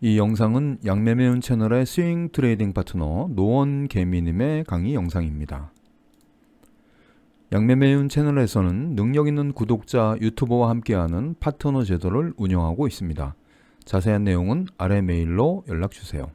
이 영상은 양매매운 채널의 스윙 트레이딩 파트너 노원 개미님의 강의 영상입니다. 양매매운 채널에서는 능력 있는 구독자 유튜버와 함께하는 파트너 제도를 운영하고 있습니다. 자세한 내용은 아래 메일로 연락 주세요.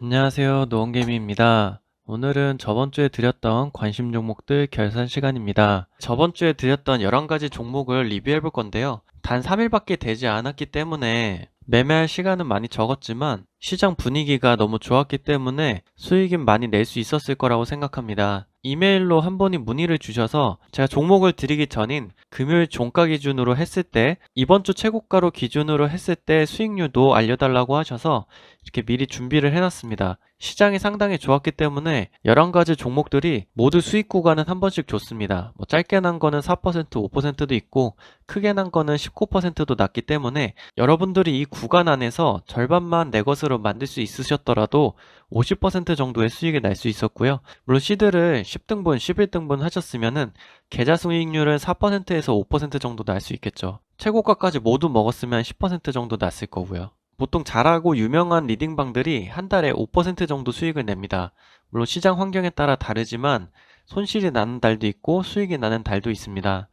안녕하세요. 노원개미입니다. 오늘은 저번 주에 드렸던 관심 종목들 결산 시간입니다. 저번 주에 드렸던 11가지 종목을 리뷰해 볼 건데요. 단 3일밖에 되지 않았기 때문에 매매할 시간은 많이 적었지만 시장 분위기가 너무 좋았기 때문에 수익은 많이 낼 수 있었을 거라고 생각합니다. 이메일로 한 분이 문의를 주셔서 제가 종목을 드리기 전인 금요일 종가 기준으로 했을 때 이번 주 최고가로 기준으로 했을 때 수익률도 알려달라고 하셔서 이렇게 미리 준비를 해놨습니다. 시장이 상당히 좋았기 때문에 11가지 종목들이 모두 수익 구간은 한 번씩 좋습니다. 뭐 짧게 난 거는 4%, 5%도 있고 크게 난 거는 19%도 났기 때문에 여러분들이 이 구간 안에서 절반만 내 것으로 만들 수 있으셨더라도 50% 정도의 수익이 날 수 있었고요. 물론 시드를 10등분, 11등분 하셨으면은 계좌 수익률은 4%에서 5% 정도 날 수 있겠죠. 최고가까지 모두 먹었으면 10% 정도 났을 거고요. 보통 잘하고 유명한 리딩방들이 한 달에 5% 정도 수익을 냅니다. 물론 시장 환경에 따라 다르지만 손실이 나는 달도 있고 수익이 나는 달도 있습니다.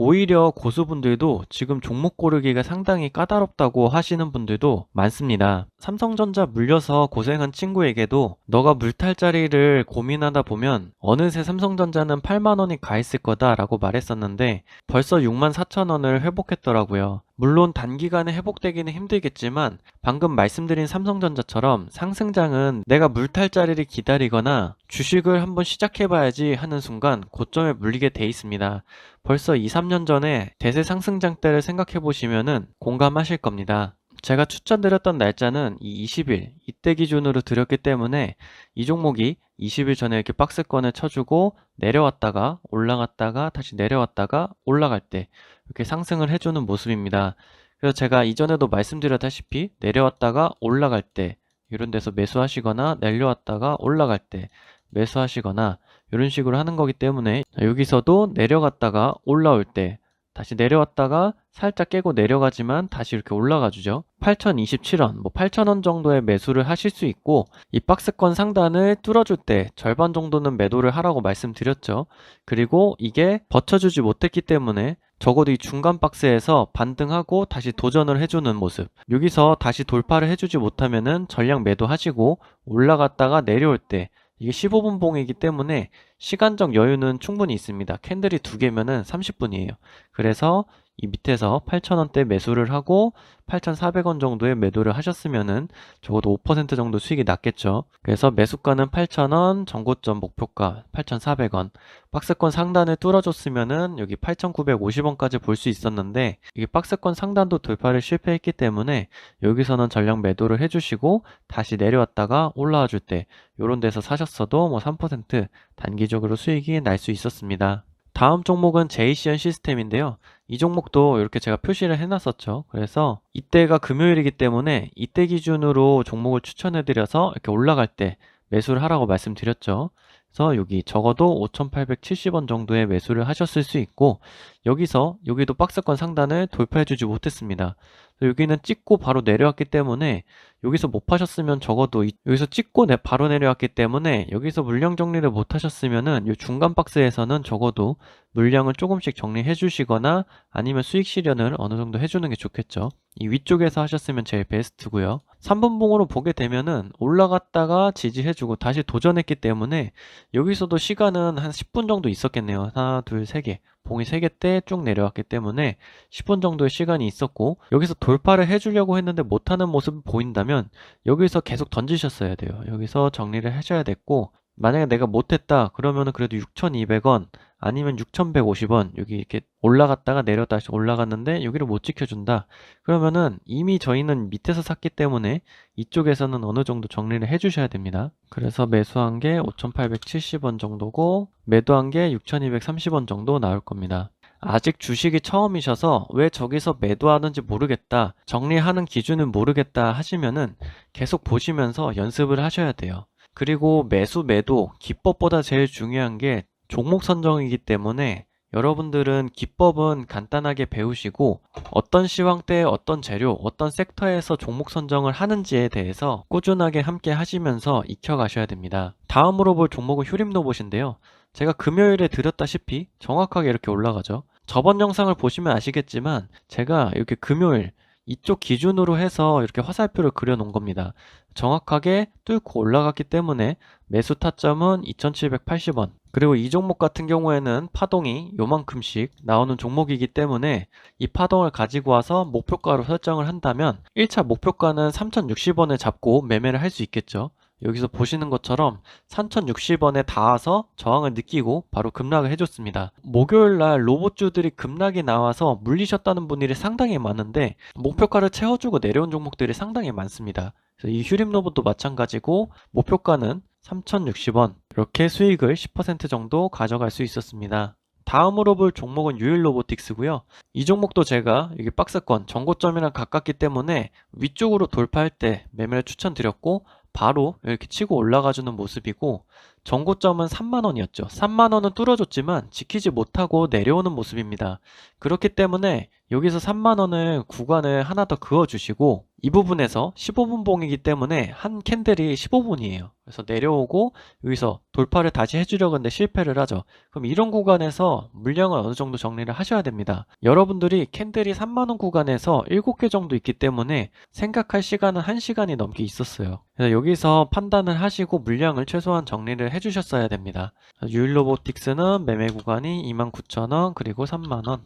오히려 고수분들도 지금 종목 고르기가 상당히 까다롭다고 하시는 분들도 많습니다. 삼성전자 물려서 고생한 친구에게도 너가 물탈 자리를 고민하다 보면 어느새 삼성전자는 8만원이 가 있을 거다 라고 말했었는데 벌써 6만 4천원을 회복했더라고요. 물론 단기간에 회복되기는 힘들겠지만 방금 말씀드린 삼성전자처럼 상승장은 내가 물탈 자리를 기다리거나 주식을 한번 시작해봐야지 하는 순간 고점에 물리게 돼 있습니다. 벌써 2, 3년 전에 대세 상승장 때를 생각해 보시면은 공감하실 겁니다. 제가 추천드렸던 날짜는 이 20일, 이때 기준으로 드렸기 때문에 이 종목이 20일 전에 이렇게 박스권을 쳐주고 내려왔다가 올라갔다가 다시 내려왔다가 올라갈 때 이렇게 상승을 해주는 모습입니다. 그래서 제가 이전에도 말씀드렸다시피 내려왔다가 올라갈 때 이런 데서 매수하시거나 내려왔다가 올라갈 때 매수하시거나 이런 식으로 하는 거기 때문에 여기서도 내려갔다가 올라올 때 다시 내려왔다가 살짝 깨고 내려가지만 다시 이렇게 올라가 주죠. 8,027원, 뭐 8,000원 정도의 매수를 하실 수 있고 이 박스권 상단을 뚫어줄 때 절반 정도는 매도를 하라고 말씀드렸죠. 그리고 이게 버텨주지 못했기 때문에 적어도 이 중간 박스에서 반등하고 다시 도전을 해주는 모습. 여기서 다시 돌파를 해주지 못하면은 전량 매도하시고 올라갔다가 내려올 때 이게 15분 봉이기 때문에 시간적 여유는 충분히 있습니다. 캔들이 두 개면은 30분이에요. 그래서 이 밑에서 8,000원대 매수를 하고 8,400원 정도의 매도를 하셨으면은 적어도 5% 정도 수익이 났겠죠. 그래서 매수가는 8,000원, 전고점 목표가 8,400원. 박스권 상단을 뚫어줬으면은 여기 8,950원까지 볼 수 있었는데 이게 박스권 상단도 돌파를 실패했기 때문에 여기서는 전량 매도를 해주시고 다시 내려왔다가 올라와 줄 때 이런 데서 사셨어도 뭐 3% 단기 적으로 수익이 날 수 있었습니다. 다음 종목은 JCN 시스템인데요. 이 종목도 이렇게 제가 표시를 해놨었죠. 그래서 이때가 금요일이기 때문에 이때 기준으로 종목을 추천해드려서 이렇게 올라갈 때 매수를 하라고 말씀드렸죠. 그래서 여기 적어도 5,870원 정도의 매수를 하셨을 수 있고 여기서 여기도 박스권 상단을 돌파해주지 못했습니다. 여기는 찍고 바로 내려왔기 때문에 여기서 못 파셨으면 적어도 이- 여기서 찍고 내- 바로 내려왔기 때문에 여기서 물량 정리를 못 하셨으면은 이 중간 박스에서는 적어도 물량을 조금씩 정리해 주시거나 아니면 수익 실현을 어느 정도 해주는 게 좋겠죠. 이 위쪽에서 하셨으면 제일 베스트고요. 3분봉으로 보게 되면은 올라갔다가 지지해주고 다시 도전했기 때문에 여기서도 시간은 한 10분 정도 있었겠네요. 하나, 둘, 세 개. 봉이 세 개 때 쭉 내려왔기 때문에 10분 정도의 시간이 있었고 여기서 돌파를 해주려고 했는데 못하는 모습이 보인다면 여기서 계속 던지셨어야 돼요. 여기서 정리를 하셔야 됐고 만약에 내가 못했다 그러면은 그래도 6,200원 아니면 6,150원 여기 이렇게 올라갔다가 내렸다 다시 올라갔는데 여기를 못 지켜준다 그러면은 이미 저희는 밑에서 샀기 때문에 이쪽에서는 어느 정도 정리를 해주셔야 됩니다. 그래서 매수한 게 5,870원 정도고 매도한 게 6,230원 정도 나올 겁니다. 아직 주식이 처음이셔서 왜 저기서 매도하는지 모르겠다, 정리하는 기준은 모르겠다 하시면은 계속 보시면서 연습을 하셔야 돼요. 그리고 매수, 매도, 기법보다 제일 중요한 게 종목 선정이기 때문에 여러분들은 기법은 간단하게 배우시고 어떤 시황대에 어떤 재료, 어떤 섹터에서 종목 선정을 하는지에 대해서 꾸준하게 함께 하시면서 익혀 가셔야 됩니다. 다음으로 볼 종목은 휴림 로봇인데요. 제가 금요일에 드렸다시피 정확하게 이렇게 올라가죠. 저번 영상을 보시면 아시겠지만 제가 이렇게 금요일 이쪽 기준으로 해서 이렇게 화살표를 그려 놓은 겁니다. 정확하게 뚫고 올라갔기 때문에 매수 타점은 2780원. 그리고 이 종목 같은 경우에는 파동이 요만큼씩 나오는 종목이기 때문에 이 파동을 가지고 와서 목표가로 설정을 한다면 1차 목표가는 3060원을 잡고 매매를 할 수 있겠죠. 여기서 보시는 것처럼 3060원에 닿아서 저항을 느끼고 바로 급락을 해줬습니다. 목요일 날 로봇주들이 급락이 나와서 물리셨다는 분들이 상당히 많은데 목표가를 채워주고 내려온 종목들이 상당히 많습니다. 이 휴림 로봇도 마찬가지고 목표가는 3060원 이렇게 수익을 10% 정도 가져갈 수 있었습니다. 다음으로 볼 종목은 유일 로보틱스고요. 이 종목도 제가 여기 박스권 전고점이랑 가깝기 때문에 위쪽으로 돌파할 때 매매를 추천드렸고 바로 이렇게 치고 올라가주는 모습이고 전고점은 3만원이었죠. 3만원은 뚫어줬지만 지키지 못하고 내려오는 모습입니다. 그렇기 때문에 여기서 3만원을 구간을 하나 더 그어주시고 이 부분에서 15분 봉이기 때문에 한 캔들이 15분이에요. 그래서 내려오고 여기서 돌파를 다시 해주려고 하는데 실패를 하죠. 그럼 이런 구간에서 물량을 어느 정도 정리를 하셔야 됩니다. 여러분들이 캔들이 3만원 구간에서 7개 정도 있기 때문에 생각할 시간은 1시간이 넘게 있었어요. 그래서 여기서 판단을 하시고 물량을 최소한 정리를 해주셨어야 됩니다. 유일로보틱스는 매매 구간이 29,000원 그리고 3만원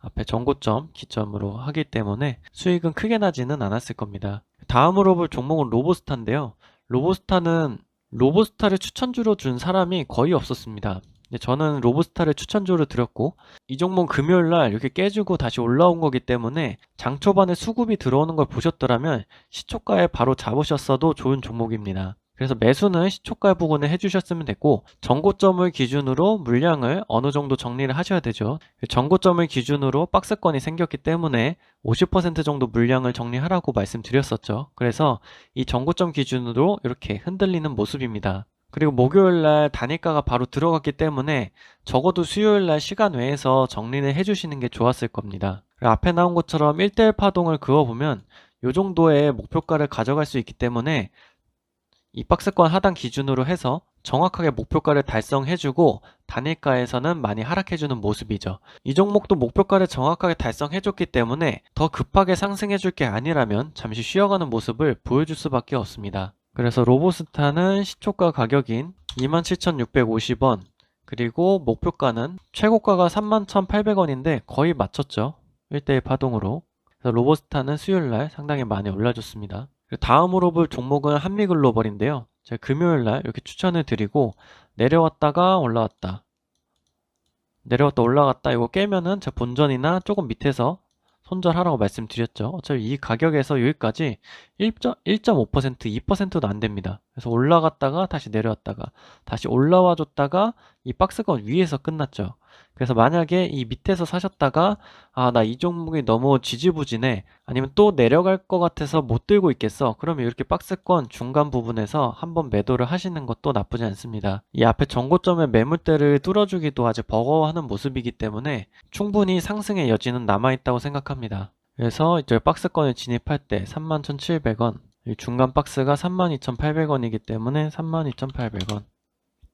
앞에 전고점 기점으로 하기 때문에 수익은 크게 나지는 않았을 겁니다. 다음으로 볼 종목은 로보스타인데요. 로보스타는 로보스타를 추천주로 준 사람이 거의 없었습니다. 저는 로보스타를 추천주로 드렸고 이 종목 금요일 날 이렇게 깨주고 다시 올라온 거기 때문에 장 초반에 수급이 들어오는 걸 보셨더라면 시초가에 바로 잡으셨어도 좋은 종목입니다. 그래서 매수는 시초가 부분을 해주셨으면 됐고 전고점을 기준으로 물량을 어느 정도 정리를 하셔야 되죠. 전고점을 기준으로 박스권이 생겼기 때문에 50% 정도 물량을 정리하라고 말씀드렸었죠. 그래서 이 전고점 기준으로 이렇게 흔들리는 모습입니다. 그리고 목요일 날 단일가가 바로 들어갔기 때문에 적어도 수요일 날 시간 외에서 정리를 해주시는 게 좋았을 겁니다. 앞에 나온 것처럼 1대1 파동을 그어보면 이 정도의 목표가를 가져갈 수 있기 때문에 이 박스권 하단 기준으로 해서 정확하게 목표가를 달성해주고 단일가에서는 많이 하락해주는 모습이죠. 이 종목도 목표가를 정확하게 달성해줬기 때문에 더 급하게 상승해줄 게 아니라면 잠시 쉬어가는 모습을 보여줄 수밖에 없습니다. 그래서 로보스타는 시초가 가격인 27,650원 그리고 목표가는 최고가가 31,800원인데 거의 맞췄죠. 1대1 파동으로. 그래서 로보스타는 수요일날 상당히 많이 올라줬습니다. 다음으로 볼 종목은 한미글로벌인데요. 제가 금요일 날 이렇게 추천을 드리고 내려왔다가 올라왔다. 내려왔다 올라갔다 이거 깨면은 제 본전이나 조금 밑에서 손절하라고 말씀드렸죠. 어차피 이 가격에서 여기까지 1.5% 2%도 안 됩니다. 그래서 올라갔다가 다시 내려왔다가 다시 올라와 줬다가 이 박스권 위에서 끝났죠. 그래서 만약에 이 밑에서 사셨다가 아 나 이 종목이 너무 지지부진해 아니면 또 내려갈 것 같아서 못 들고 있겠어 그러면 이렇게 박스권 중간 부분에서 한번 매도를 하시는 것도 나쁘지 않습니다. 이 앞에 전고점의 매물대를 뚫어주기도 아직 버거워하는 모습이기 때문에 충분히 상승의 여지는 남아있다고 생각합니다. 그래서 이제 박스권에 진입할 때 31,700원 중간 박스가 32,800원이기 때문에 32,800원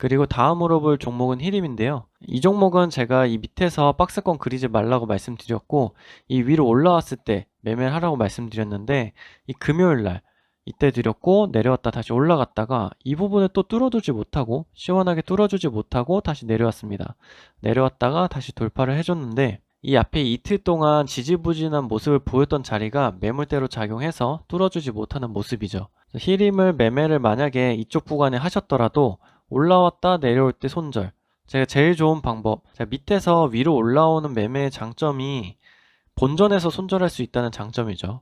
그리고 다음으로 볼 종목은 히림인데요. 이 종목은 제가 이 밑에서 박스권 그리지 말라고 말씀드렸고 이 위로 올라왔을 때 매매를 하라고 말씀드렸는데 이 금요일 날 이때 드렸고 내려왔다 다시 올라갔다가 이 부분을 또 뚫어두지 못하고 시원하게 뚫어주지 못하고 다시 내려왔습니다. 내려왔다가 다시 돌파를 해줬는데 이 앞에 이틀 동안 지지부진한 모습을 보였던 자리가 매물대로 작용해서 뚫어주지 못하는 모습이죠. 히림을 매매를 만약에 이쪽 구간에 하셨더라도 올라왔다 내려올 때 손절. 제가 제일 좋은 방법. 제가 밑에서 위로 올라오는 매매의 장점이 본전에서 손절할 수 있다는 장점이죠.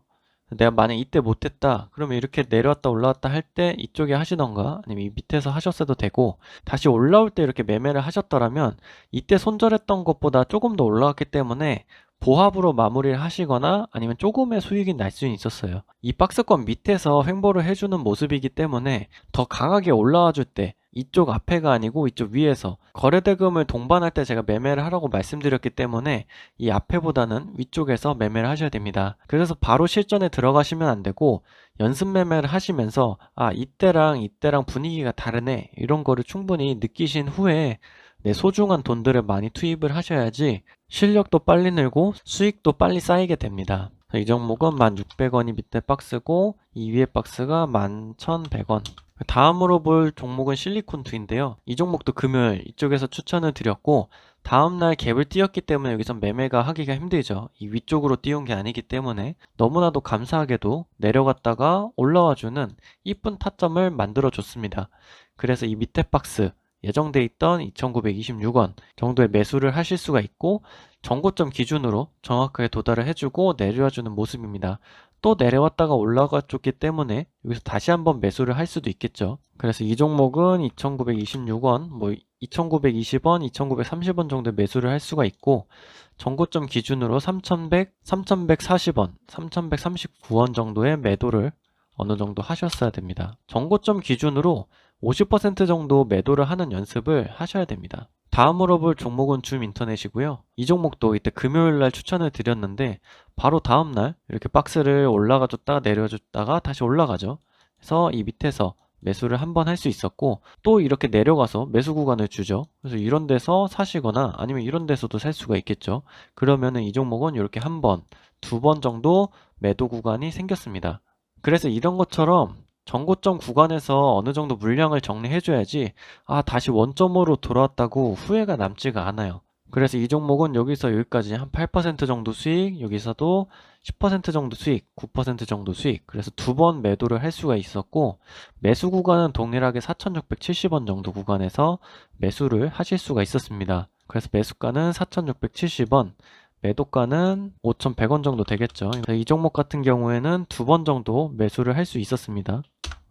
내가 만약 이때 못했다. 그러면 이렇게 내려왔다 올라왔다 할 때 이쪽에 하시던가 아니면 이 밑에서 하셨어도 되고 다시 올라올 때 이렇게 매매를 하셨더라면 이때 손절했던 것보다 조금 더 올라왔기 때문에 보합으로 마무리를 하시거나 아니면 조금의 수익이 날 수는 있었어요. 이 박스권 밑에서 횡보를 해주는 모습이기 때문에 더 강하게 올라와 줄 때 이쪽 앞에가 아니고 이쪽 위에서 거래대금을 동반할 때 제가 매매를 하라고 말씀드렸기 때문에 이 앞에보다는 위쪽에서 매매를 하셔야 됩니다. 그래서 바로 실전에 들어가시면 안 되고 연습 매매를 하시면서 아 이때랑 이때랑 분위기가 다르네 이런 거를 충분히 느끼신 후에 내 소중한 돈들을 많이 투입을 하셔야지 실력도 빨리 늘고 수익도 빨리 쌓이게 됩니다. 이 종목은 1,600원이 밑에 박스고 이 위에 박스가 11,100원. 다음으로 볼 종목은 실리콘2인데요. 이 종목도 금요일 이쪽에서 추천을 드렸고 다음날 갭을 띄었기 때문에 여기서 매매가 하기가 힘들죠. 이 위쪽으로 띄운 게 아니기 때문에 너무나도 감사하게도 내려갔다가 올라와주는 이쁜 타점을 만들어 줬습니다. 그래서 이 밑에 박스 예정돼 있던 2,926원 정도의 매수를 하실 수가 있고 정고점 기준으로 정확하게 도달을 해주고 내려와주는 모습입니다. 또 내려왔다가 올라가 줬기 때문에 여기서 다시 한번 매수를 할 수도 있겠죠. 그래서 이 종목은 2,926원, 뭐 2,920원, 2,930원 정도 매수를 할 수가 있고 정고점 기준으로 3,100, 3,140원, 3,139원 정도의 매도를 어느 정도 하셨어야 됩니다. 정고점 기준으로 50% 정도 매도를 하는 연습을 하셔야 됩니다. 다음으로 볼 종목은 줌 인터넷이고요. 이 종목도 이때 금요일 날 추천을 드렸는데 바로 다음 날 이렇게 박스를 올라가 줬다가 내려 줬다가 다시 올라가죠. 그래서 이 밑에서 매수를 한 번 할 수 있었고 또 이렇게 내려가서 매수 구간을 주죠. 그래서 이런 데서 사시거나 아니면 이런 데서도 살 수가 있겠죠. 그러면은 이 종목은 이렇게 한 번, 두 번 정도 매도 구간이 생겼습니다. 그래서 이런 것처럼 정고점 구간에서 어느 정도 물량을 정리해줘야지 아 다시 원점으로 돌아왔다고 후회가 남지가 않아요. 그래서 이 종목은 여기서 여기까지 한 8% 정도 수익, 여기서도 10% 정도 수익, 9% 정도 수익. 그래서 두 번 매도를 할 수가 있었고 매수 구간은 동일하게 4,670원 정도 구간에서 매수를 하실 수가 있었습니다. 그래서 매수가는 4,670원, 매도가는 5,100원 정도 되겠죠. 이 종목 같은 경우에는 두 번 정도 매수를 할 수 있었습니다.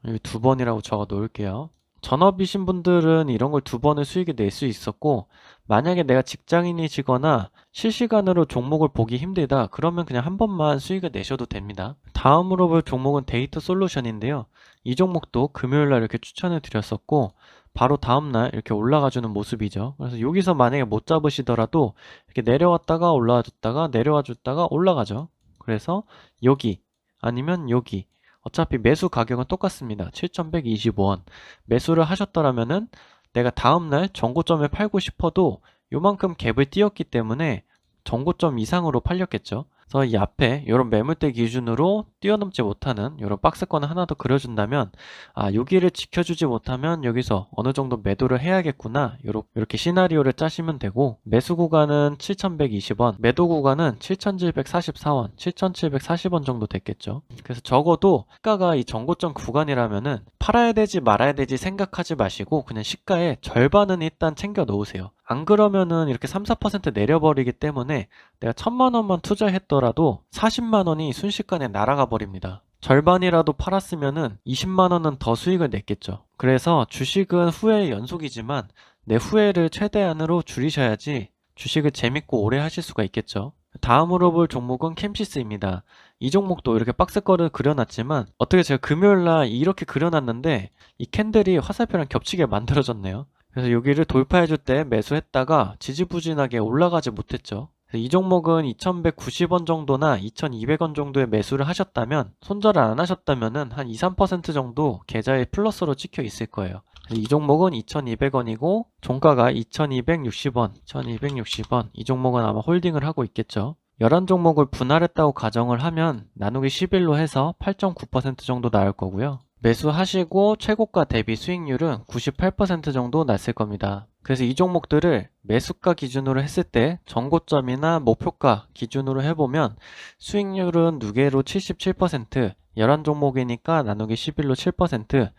여기 두 번이라고 적어 놓을게요. 전업이신 분들은 이런 걸 두 번을 수익을 낼수 있었고 만약에 내가 직장인이시거나 실시간으로 종목을 보기 힘들다 그러면 그냥 한 번만 수익을 내셔도 됩니다. 다음으로 볼 종목은 데이터 솔루션인데요. 이 종목도 금요일날 이렇게 추천을 드렸었고 바로 다음날 이렇게 올라가주는 모습이죠. 그래서 여기서 만약에 못 잡으시더라도 이렇게 내려왔다가 올라와 줬다가 내려와 줬다가 올라가죠. 그래서 여기 아니면 여기 어차피 매수 가격은 똑같습니다. 7,125원. 매수를 하셨더라면은 내가 다음날 정고점에 팔고 싶어도 요만큼 갭을 띄었기 때문에 정고점 이상으로 팔렸겠죠. 그래서 이 앞에 이런 매물대 기준으로 뛰어넘지 못하는 이런 박스권을 하나 더 그려준다면 아 여기를 지켜주지 못하면 여기서 어느 정도 매도를 해야겠구나 요렇- 이렇게 시나리오를 짜시면 되고 매수 구간은 7120원 매도 구간은 7744원 7740원 정도 됐겠죠. 그래서 적어도 시가가 이 정고점 구간이라면은 팔아야 되지 말아야 되지 생각하지 마시고 그냥 시가의 절반은 일단 챙겨 놓으세요 안 그러면은 이렇게 3, 4% 내려버리기 때문에 내가 천만 원만 투자했더라도 40만 원이 순식간에 날아가 버립니다. 절반이라도 팔았으면은 20만 원은 더 수익을 냈겠죠. 그래서 주식은 후회의 연속이지만 내 후회를 최대한으로 줄이셔야지 주식을 재밌고 오래 하실 수가 있겠죠. 다음으로 볼 종목은 캠시스입니다. 이 종목도 이렇게 박스거를 그려놨지만 어떻게 제가 금요일날 이렇게 그려놨는데 이 캔들이 화살표랑 겹치게 만들어졌네요. 그래서 여기를 돌파해줄 때 매수했다가 지지부진하게 올라가지 못했죠. 이 종목은 2190원 정도나 2200원 정도의 매수를 하셨다면 손절을 안 하셨다면은 한 2, 3% 정도 계좌에 플러스로 찍혀 있을 거예요. 이 종목은 2200원이고 종가가 2260원, 2260원. 이 종목은 아마 홀딩을 하고 있겠죠. 11종목을 분할했다고 가정을 하면 나누기 11로 해서 8.9% 정도 나올 거고요. 매수하시고 최고가 대비 수익률은 98% 정도 났을 겁니다. 그래서 이 종목들을 매수가 기준으로 했을 때 전고점이나 목표가 기준으로 해보면 수익률은 누계로 77%, 11종목이니까 나누기 11로 7%,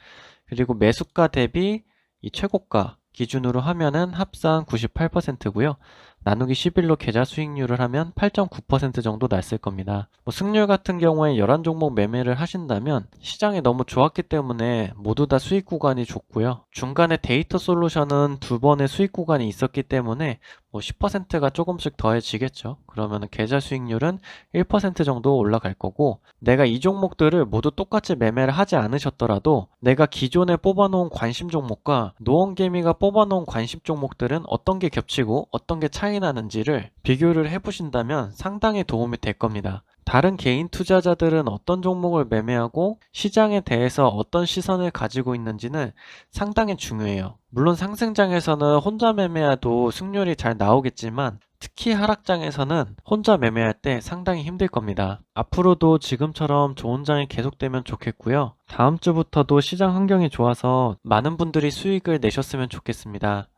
그리고 매수가 대비 이 최고가 기준으로 하면은 합산 98%고요. 나누기 11로 계좌 수익률을 하면 8.9% 정도 났을 겁니다. 뭐 승률 같은 경우에 11종목 매매를 하신다면 시장이 너무 좋았기 때문에 모두 다 수익 구간이 좋고요. 중간에 데이터 솔루션은 두 번의 수익 구간이 있었기 때문에 뭐 10%가 조금씩 더해지겠죠. 그러면 계좌 수익률은 1% 정도 올라갈 거고 내가 이 종목들을 모두 똑같이 매매를 하지 않으셨더라도 내가 기존에 뽑아놓은 관심 종목과 노원개미가 뽑아놓은 관심 종목들은 어떤 게 겹치고 어떤 게 차이 나는지를 비교를 해보신다면 상당히 도움이 될 겁니다. 다른 개인 투자자들은 어떤 종목을 매매하고 시장에 대해서 어떤 시선을 가지고 있는지는 상당히 중요해요. 물론 상승장에서는 혼자 매매해도 승률이 잘 나오겠지만 특히 하락장에서는 혼자 매매할 때 상당히 힘들 겁니다. 앞으로도 지금처럼 좋은 장이 계속되면 좋겠고요. 다음 주부터도 시장 환경이 좋아서 많은 분들이 수익을 내셨으면 좋겠습니다.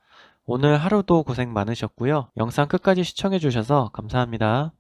오늘 하루도 고생 많으셨고요. 영상 끝까지 시청해 주셔서 감사합니다.